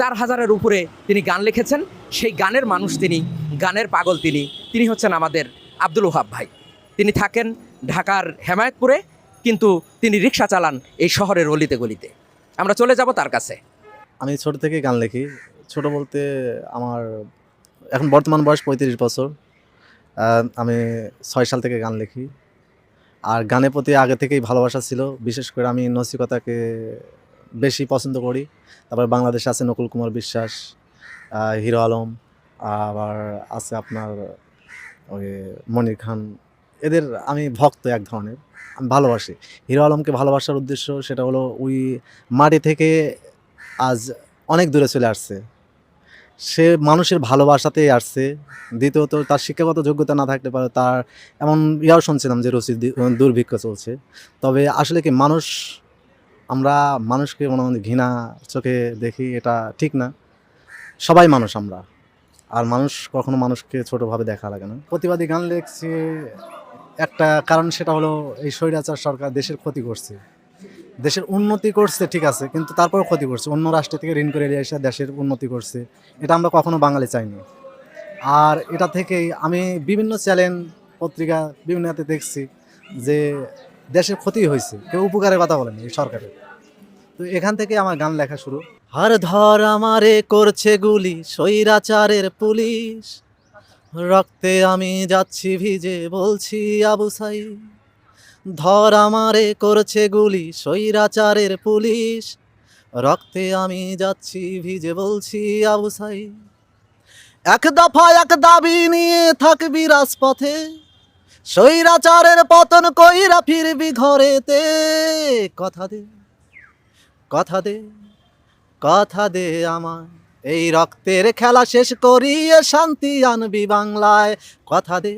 চার হাজারের উপরে তিনি গান লিখেছেন। সেই গানের মানুষ তিনি, গানের পাগল তিনি। তিনি হচ্ছেন আমাদের আব্দুল ওহাব ভাই। তিনি থাকেন ঢাকার হেমায়তপুরে, কিন্তু তিনি রিক্সা চালান এই শহরের অলিতে গলিতে। আমরা চলে যাব তার কাছে। আমি ছোট থেকে গান লিখি। ছোট বলতে আমার এখন বর্তমান বয়স পঁয়ত্রিশ বছর। আমি ছয় সাল থেকে গান লিখি। আর গানের প্রতি আগে থেকেই ভালোবাসা ছিল। বিশেষ করে আমি নসিকতাকে বেশি পছন্দ করি। তারপর বাংলাদেশে আছে নকুল কুমার বিশ্বাস হিরো আলম, আবার আছে আপনার ওই মনির খান। এদের আমি ভক্ত এক ধরনের, আমি ভালোবাসি। হিরো আলমকে ভালোবাসার উদ্দেশ্য সেটা হলো ওই মাটি থেকে আজ অনেক দূরে চলে আসছে। সে মানুষের ভালোবাসাতেই আসছে। দ্বিতীয়ত তার শিক্ষাগত যোগ্যতা না থাকতে পারে, তার এমন ইয়াও শুনছিলাম যে রুচি দুর্ভিক্ষ চলছে। তবে আসলে কি মানুষ আমরা মানুষকে মনে হয় ঘৃণা চোখে দেখি, এটা ঠিক না। সবাই মানুষ আমরা। আর মানুষ কখনো মানুষকে ছোটোভাবে দেখা লাগে না। প্রতিবাদী গান লিখছে, একটা কারণ সেটা হলো এই স্বৈরাচার সরকার দেশের ক্ষতি করছে। দেশের উন্নতি করছে, ঠিক আছে, কিন্তু তারপর ক্ষতি করছে। অন্য রাষ্ট্র থেকে ঋণ করে এসে দেশের উন্নতি করছে। এটা আমরা কখনো বাঙালি চাইনি। আর এটা থেকেই আমি বিভিন্ন চ্যানেল পত্রিকা, বিভিন্ন হাতে দেখছি যে দেশের ক্ষতি হয়েছে। কেউ উপকারের কথা বলেনি এই সরকারের। তো এখান থেকে আমার গান লেখা শুরু। হার ধর আমারে করছে গুলি, স্বৈরাচারের পুলিশ। রক্তে আমি যাচ্ছি ভিজে, বলছি আবু সাই ধর আমারে করছে গুলি, স্বৈরাচারের পুলিশ। রক্তে আমি যাচ্ছি ভিজে, বলছি আবু সাই এক দফা এক দাবি নিয়ে থাকবি রাজপথে। স্বৈরাচারের পতন কইরা ফিরবি ঘরেতে। কথা দে। কথা দে কথা দে আমার এই রক্তের খেলা শেষ করিয়ে শান্তি আনবি বাংলায়। কথা দে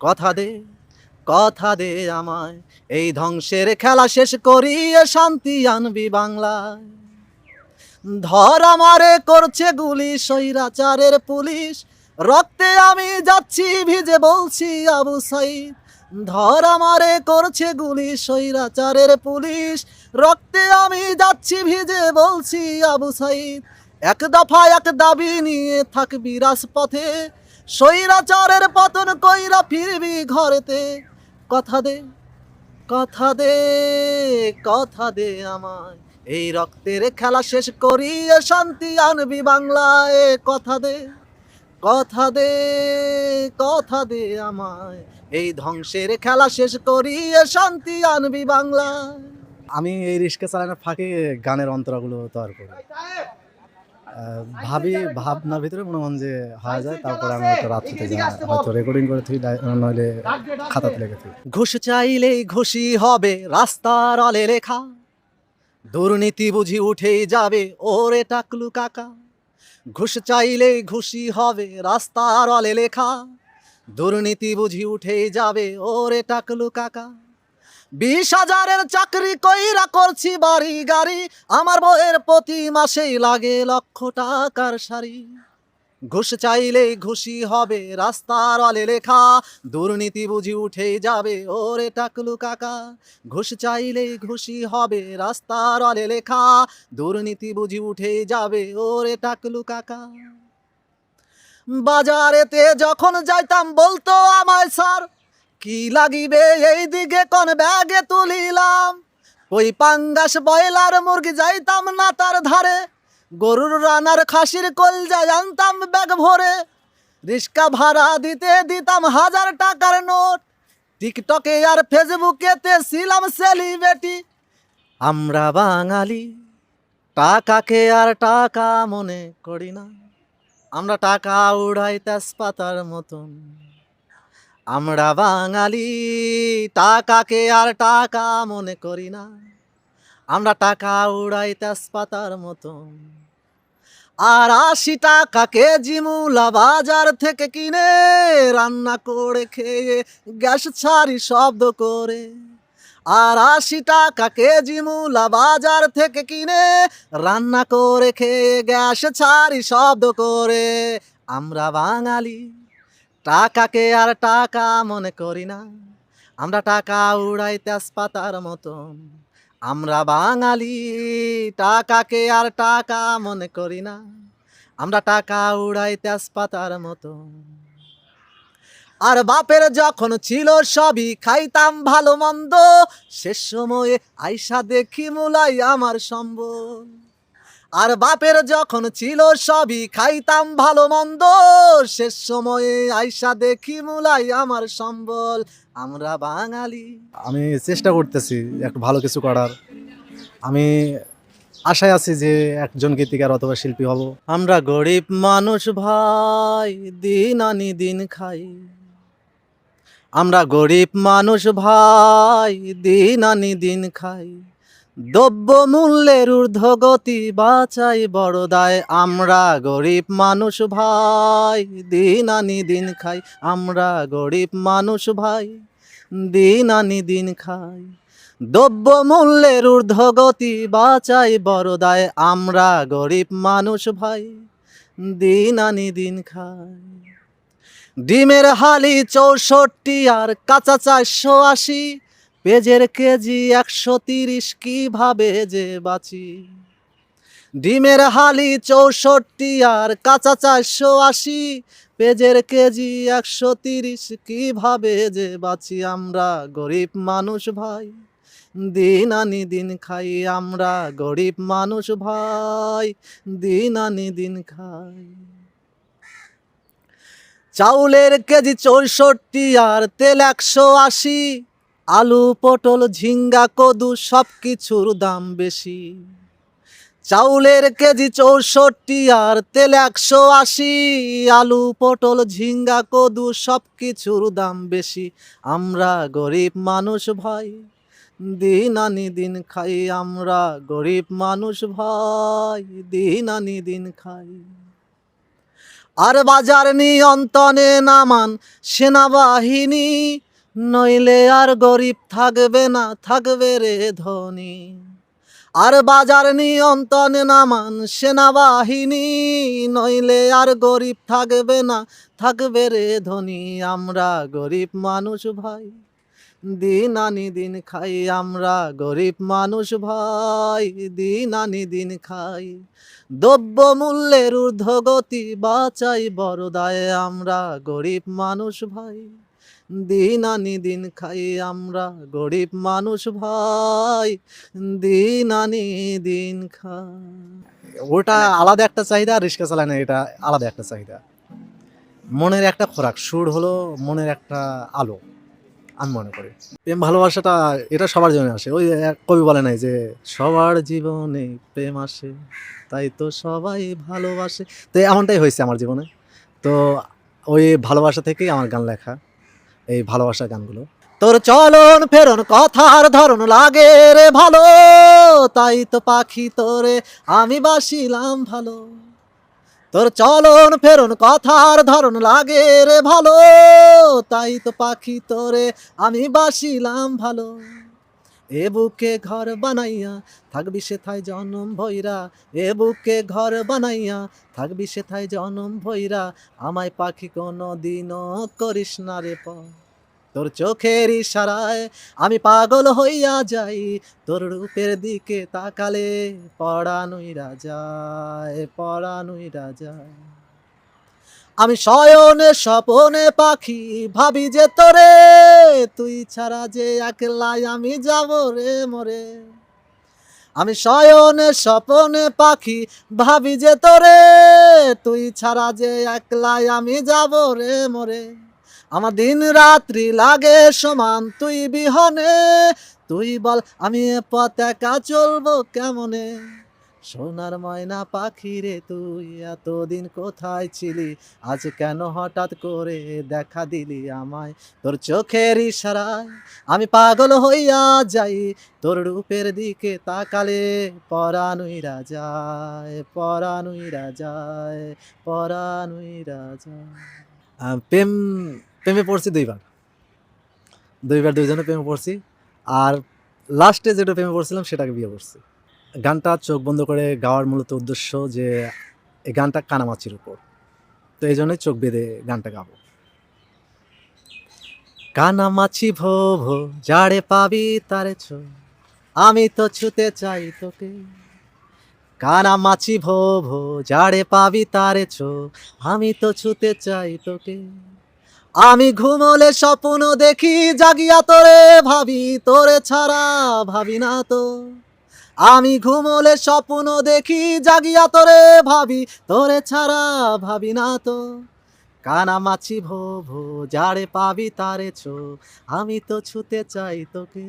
কথা দে কথা দে আমায়। এই ধ্বংসের খেলা শেষ করিয়ে শান্তি আনবি বাংলায়। ধর আমারে করছে গুলি স্বৈরাচারের পুলিশ। রক্তে আমি যাচ্ছি, ভিজে বলছি আবু সাইদ। ধর আমারে করছে গুলি স্বৈরাচারের পুলিশ। রক্তে আমি যাচ্ছি ভিজে বলছি আবু সাইদ। এক দফা এক দাবি নিয়ে থাকবি রাজপথে স্বৈরাচারের পতন কইরা ফিরবি ঘরেতে। কথা দে কথা দে কথা দে আমায়। এই রক্তের খেলা শেষ করিয়ে শান্তি আনবি বাংলায়। কথা দে কথা দে কথা দে আমায়। এই ধ্বংসের খেলা শেষ করিয়ে শান্তি আনবি বাংলা। আমি এই রিক্সা চালানোর ফাঁকে গানের অন্তরাগুলো তৈরি করি। ভাবি ভাবনার ভিতরে মনে হন যে হয়ে যায় তারপরে আমি একটা রাত্রিতে যাই হয়তো রেকর্ডিং করে থুই নইলে খাতাতে লেগে থুই। ঘুষ চাইলেই ঘুষি হবে রাস্তার অলে লেখা। দুর্নীতি বুঝি উঠেই যাবে ওরে টাকলু কাকা। ঘুষ চাইলেই ঘুষি হবে রাস্তার অলে লেখা। দুর্নীতি বুঝি উঠেই যাবে, ওরে টাকলু কাকা। বিশ হাজারের চাকরি কইরা করছি বাড়ি গাড়ি, আমার বইয়ের প্রতি মাসেই লাগে লক্ষ টাকার শাড়ি ঘুষ চাইলেই ঘুষি হবে রাস্তার অলে লেখা, দুর্নীতি বুঝি উঠেই যাবে, ওরে টাকলু কাকা। ঘুষ চাইলেই ঘুষি হবে রাস্তার অলে লেখা, দুর্নীতি বুঝি উঠেই যাবে, ওরে টাকলু কাকা। বাজারেতে যখন যাইতাম, বলতো আমায়, স্যার, কি লাগিবে? এই দিকে কোন ব্যাগে তুলিলাম। ওই পাঙ্গাস বয়লার মুরগি যাইতাম না তার ধারে। গরুর রানার খাসির কলজায় জানতাম ব্যাগ ভরে। রিক্সা ভাড়া দিতে দিতাম হাজার টাকার নোট। টিকটকে আর ফেসবুকেতে ছিলাম সেলিব্রিটি। আমরা বাঙালি, টাকাকে আর টাকা মনে করি না। আমরা টাকা উড়াই তেজপাতার মতন। আমরা বাঙালি, টাকাকে আর টাকা মনে করি না। আমরা টাকা উড়াই তেজপাতার মতন। আর আশি টাকা কেজি বাজার থেকে কিনে রান্না করে খেয়ে গ্যাস ছাড়ি শব্দ করে। আর আশি টাকা কেজি মূলা বাজার থেকে কিনে রান্না করে খেয়ে গ্যাস ছাড়ি শব্দ করে। আমরা বাঙালি, টাকাকে আর টাকা মনে করি না। আমরা টাকা উড়াই তেজপাতার মতন। আমরা বাঙালি, টাকাকে আর টাকা মনে করি না। আমরা টাকা উড়াই তেজপাতার মতো আর বাপের যখন ছিল সবই খাইতাম ভালো মন্দ। শেষ সময়ে আইসা দেখি মুলাই আমার সম্বল। আর বাপের যখন ছিল সবই খাইতাম ভালো মন্দ। শেষ সময়ে আইসা দেখি মুলাই আমার সম্বল। আমরা বাঙালি। আমি চেষ্টা করতেছি একটু ভালো কিছু করার। আমি আশায় আছি যে একজন গীতিকার অথবা শিল্পী হব। আমরা গরিব মানুষ ভাই দিন আনি দিন খাই। আমরা গরিব মানুষ ভাই, দিন আনি দিন খাই। দ্রব্য মূল্যের ঊর্ধ্বগতি বাঁচাই বড় দায় আমরা গরিব মানুষ ভাই, দিন আনি দিন খাই। আমরা গরিব মানুষ ভাই, দিন আনি দিন খাই। দ্রব্য মূল্যের ঊর্ধ্বগতি বাঁচাই বড় দায় আমরা গরিব মানুষ ভাই, দিন আনি দিন খাই। ডিমের হালি চৌষট্টি আর কাঁচা চারশো আশি। পেজের কেজি একশো তিরিশ, কীভাবে যে বাঁচি? ডিমের হালি চৌষট্টি আর কাঁচা চারশো আশি। পেজের কেজি একশো তিরিশ, কীভাবে যে বাঁচি আমরা গরিব মানুষ ভাই? দিন আনি দিন খাই আমরা গরিব মানুষ ভাই, দিন আনি দিন খাই। চাউলের কেজি চৌষট্টি আর তেল একশো আশি। আলু, পটল, ঝিঙ্গা, কদু সব কিছুর দাম বেশি। চাউলের কেজি চৌষট্টি আর তেল একশো আশি। আলু, পটল, ঝিঙ্গা, কদু সব কিছুর দাম বেশি। আমরা গরিব মানুষ ভাই, দিন আনি দিন খাই। আমরা গরিব মানুষ ভাই, দিন আনি দিন খাই। আর বাজার নিয়ন্ত্রণে নামান সেনাবাহিনী, নইলে আর গরিব থাকবে না, থাকবে রে ধনী। আর বাজার নিয়ন্ত্রণে নামান সেনাবাহিনী, নইলে আর গরিব থাকবে না, থাকবে রে ধনী। আমরা গরিব মানুষ ভাই। দিন আনি দিন খাই আমরা গরিব মানুষ ভাই। দিন আনি দিন খাই দ্রব্য মূল্যের ঊর্ধ্বগতি বাঁচাই বড় দায়ে আমরা গরিব মানুষ ভাই। দিন আনি দিন খাই আমরা গরিব মানুষ ভাই। দিন আনি দিন খাই। ওটা আলাদা একটা চাহিদা আর রিক্সা চালানো এটা আলাদা একটা চাহিদা। মনের একটা খোরাক সুর হলো মনের একটা আলো। আমি মনে করি। প্রেম ভালোবাসাটা এটা সবার জীবনে আসে। ওই কবি বলে নাই যে, সবার জীবনে প্রেম আসে, তাই তো সবাই ভালোবাসে। তো এমনটাই হয়েছে আমার জীবনে। তো ওই ভালোবাসা থেকেই আমার গান লেখা, এই ভালোবাসা গানগুলো। তোর চলন ফেরন কথার ধরন লাগে রে ভালো, তাই তো পাখি তোরে আমি বাসিলাম ভালো। তোর চলন ফেরন কথার ধরন লাগে রে ভালো। তাই তো পাখি তোরে আমি বাসিলাম ভালো। এ বুকে ঘর বানাইয়া থাকবি সেথায় জনম ভৈরা। এ বুকে ঘর বানাইয়া থাকবি সেথায় জনম ভৈরা। আমায় পাখি কোনো দিনও করিস না রে প। তোর চোখের ইশারায় আমি পাগল হইয়া যাই। তোর রূপের দিকে তাকালে পড়ানুইরা যায় পড়ানুইরা যায়। আমি শয়নে স্বপনে পাখি, ভাবি যে তোরে। তুই ছাড়া যে একলাই আমি যাব রে মরে। আমি শয়নে স্বপনে পাখি, ভাবি যে তোরে। তুই ছাড়া যে একলাই আমি যাব রে মরে। আমার দিন রাত্রি লাগে সমান, তুই বিহনে। তুই বল, আমি পথ একা চলবো কেমনে? সোনার ময়না পাখি রে তুই এতদিন কোথায় ছিলি? আজ কেন হঠাৎ করে দেখা দিলি আমায়? তোর চোখের ইশারায় আমি পাগল হইয়া যাই। তোর রূপের দিকে তাকালে পরানুইরা যায় পরানুইরা যায় পরানুইরা যায় আহ, প্রেম প্রেমে পড়ছি দুইবার। দুইবার দুইজনে প্রেমে পড়ছি। আর লাস্টে যেটা প্রেমে পড়ছিলাম সেটাকে বিয়ে করছি। গানটা চোখ বন্ধ করে গাওয়ার মূলত উদ্দেশ্য যে এই গানটা কানামাছির উপর। তো এই জন্যই চোখ বেঁধে গানটা গাবো। কানামাছি ভো ভো, যারে পাবি তারে ছো, আমি তো ছুতে চাই তোকে। কানা মাছি ভো ভো, যারে পাবি তারে ছো, আমি তো ছুতে চাই তোকে। আমি ঘুমলে স্বপ্ন দেখি, জাগিয়া তোরে ভাবি, তোরে ছাড়া ভাবি না তো। আমি ঘুমলে স্বপ্ন দেখি, জাগিয়া তোরে ভাবি, তোরে ছাড়া ভাবি না তো। কানা মাছি ভো ভো, যারে পাবি তারে ছো আমি তো ছুতে চাই তোকে।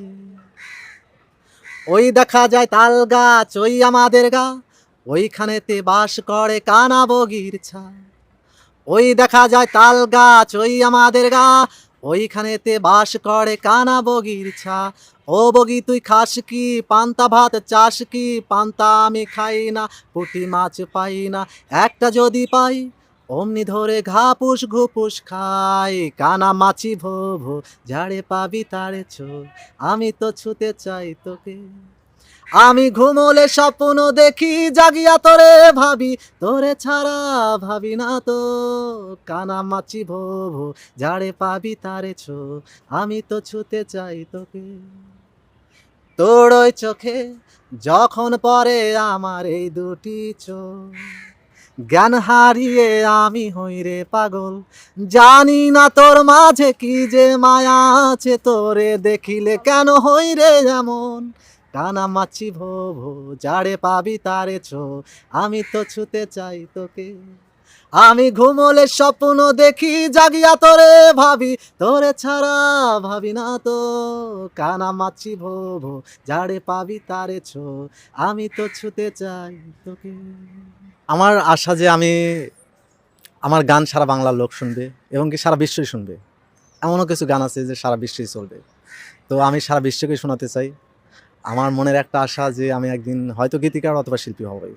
ওই দেখা যায় তাল গাছ, ওই আমাদের গা, ওইখানেতে বাস করে কানা বগির ছা। ওই দেখা যায় তাল গাছ, ওই আমাদের গা ওইখানেতে বাস করে কানা বগির ছা। ও বগি, তুই খাস কি? পান্তা ভাত চাস কি? পান্তা আমি খাই না, পুটি মাছ পাই না। একটা যদি পাই, অমনি ধরে ঘাপুস ঘুপুস খাই। কানা মাছি ভো ভো ঝাড়ে পাবি তারে ছো আমি তো ছুতে চাই তোকে। আমি ঘুমলে স্বপ্ন দেখি, জাগিয়া তোরে ভাবি, তোরে ছাড়া ভাবি না তো। কানা মাছি ভো ভো ঝাড়ে পাবি তারে ছো, আমি তো ছুতে চাই তোকে। তোর ওই চোখে যখন পরে আমার এই দুটি চোখ, জ্ঞান হারিয়ে আমি হই রে পাগল। জানি না তোর মাঝে কি যে মায়া আছে, তোরে দেখিলে কেন হই রে এমন? কানা মাছি ভো ভো, যারে পাবি তারে ছো, আমি তো ছুতে চাই তোকে। আমি ঘুমলে স্বপ্ন দেখি, জাগিয়া তোরে ভাবি, তোরে ছাড়া ভাবি না তো। কানা মাছি ভো ভো, যারে পাবি তারে ছো, আমি তো ছুতে চাই তোকে। আমার আশা যে আমি আমার গান সারা বাংলার লোক শুনবে এবং কি সারা বিশ্বই শুনবে। এমনও কিছু গান আছে যে সারা বিশ্বই চলবে। তো আমি সারা বিশ্বকে শোনাতে চাই। আমার মনের একটা আশা যে আমি একদিন হয়তো গীতিকার অথবা শিল্পী হবই।